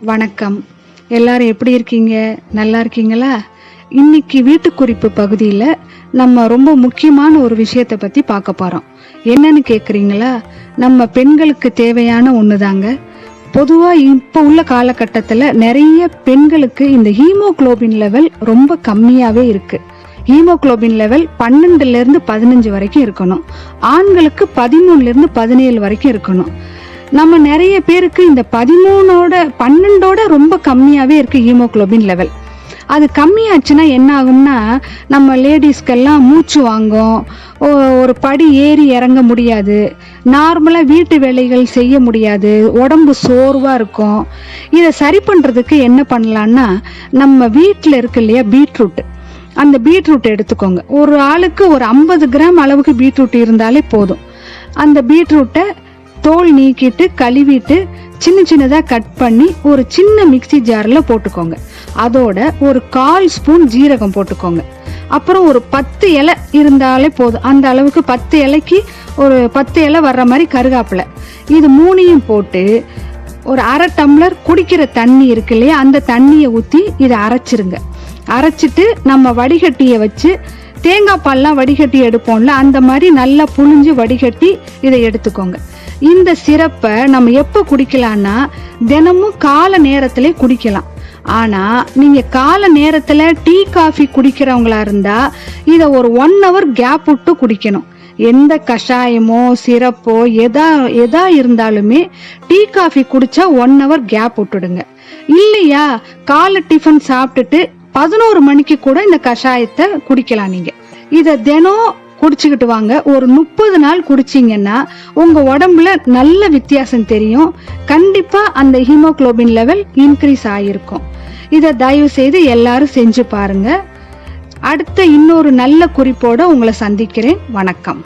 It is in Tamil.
வணக்கம். எல்லாரும் எப்படி இருக்கீங்க? நல்லா இருக்கீங்களா? இன்னைக்கு வீட்டு குறிப்பு பகுதியில நம்ம ரொம்ப முக்கியமான ஒரு விஷயத்தை பத்தி பார்க்க போறோம். என்னன்னு கேக்குறீங்களா? நம்ம பெண்களுக்கு தேவையான ஒண்ணுதாங்க. பொதுவா இப்ப உள்ள காலகட்டத்துல நிறைய பெண்களுக்கு இந்த ஹீமோகுளோபின் லெவல் ரொம்ப கம்மியாவே இருக்கு. ஹீமோகுளோபின் லெவல் பன்னெண்டுல இருந்து பதினஞ்சு வரைக்கும் இருக்கணும். ஆண்களுக்கு பதிமூணுல இருந்து பதினேழு வரைக்கும் இருக்கணும். நம்ம நிறைய பேருக்கு இந்த பதிமூணோட பன்னெண்டோட ரொம்ப கம்மியாகவே இருக்கு ஹீமோகுளோபின் லெவல் அது கம்மியாச்சுன்னா என்ன ஆகும்னா நம்ம லேடிஸ்க்கெல்லாம் மூச்சு வாங்கும். ஒரு படி ஏறி இறங்க முடியாது. நார்மலாக வீட்டு வேலைகள் செய்ய முடியாது. உடம்பு சோர்வாக இருக்கும். இதை சரி பண்ணுறதுக்கு என்ன பண்ணலான்னா நம்ம வீட்டில் இருக்கு இல்லையா பீட்ரூட் அந்த பீட்ரூட் எடுத்துக்கோங்க. ஒரு ஆளுக்கு ஒரு ஐம்பது கிராம் அளவுக்கு பீட்ரூட் இருந்தாலே போதும். அந்த பீட்ரூட்டை தோல் நீக்கிட்டு கழுவிட்டு சின்ன சின்னதாக கட் பண்ணி ஒரு சின்ன மிக்ஸி ஜாரில் போட்டுக்கோங்க. அதோட ஒரு கால் ஸ்பூன் ஜீரகம் போட்டுக்கோங்க. அப்புறம் ஒரு பத்து இலை இருந்தாலே போதும். அந்த அளவுக்கு பத்து இலைக்கு ஒரு பத்து இலை வர்ற மாதிரி கருகாப்பில். இது மூணையும் போட்டு ஒரு அரை டம்ளர் குடிக்கிற தண்ணி இருக்கு இல்லையா அந்த தண்ணியை ஊற்றி இதை அரைச்சிருங்க. அரைச்சிட்டு நம்ம வடிகட்டியை வச்சு தேங்காய் பால்லாம் வடிகட்டி எடுப்போம்ல அந்த மாதிரி நல்லா புழிஞ்சு வடிகட்டி இதை எடுத்துக்கோங்க. இந்த சிறப்பை நம்ம எப்போ குடிக்கலாம்னா தினமும் கால நேரத்திலே குடிக்கலாம். ஆனா நீங்க கால நேரத்துல டீ காஃபி குடிக்கிறவங்களா இருந்தா இத ஒரு ஒன் ஹவர் கேப் விட்டு குடிக்கணும். எந்த கஷாயமோ சிறப்போ எதா எதா இருந்தாலுமே டீ காஃபி குடிச்சா ஒன் ஹவர் கேப் விட்டுடுங்க. இல்லையா காலை டிஃபன் சாப்பிட்டுட்டு பதினோரு மணிக்கு கூட இந்த கஷாயத்தை குடிக்கலாம் நீங்க. இத தினம் குடிச்சுக்கிட்டு வாங்க. ஒரு முப்பது நாள் குடிச்சிங்கன்னா உங்க உடம்புல நல்ல வித்தியாசம் தெரியும். கண்டிப்பா அந்த ஹீமோகுளோபின் லெவல் இன்க்ரீஸ் ஆயிருக்கும். இதை தயவு செய்து எல்லாரும் செஞ்சு பாருங்க. அடுத்த இன்னொரு நல்ல குறிப்போட உங்களை சந்திக்கிறேன். வணக்கம்.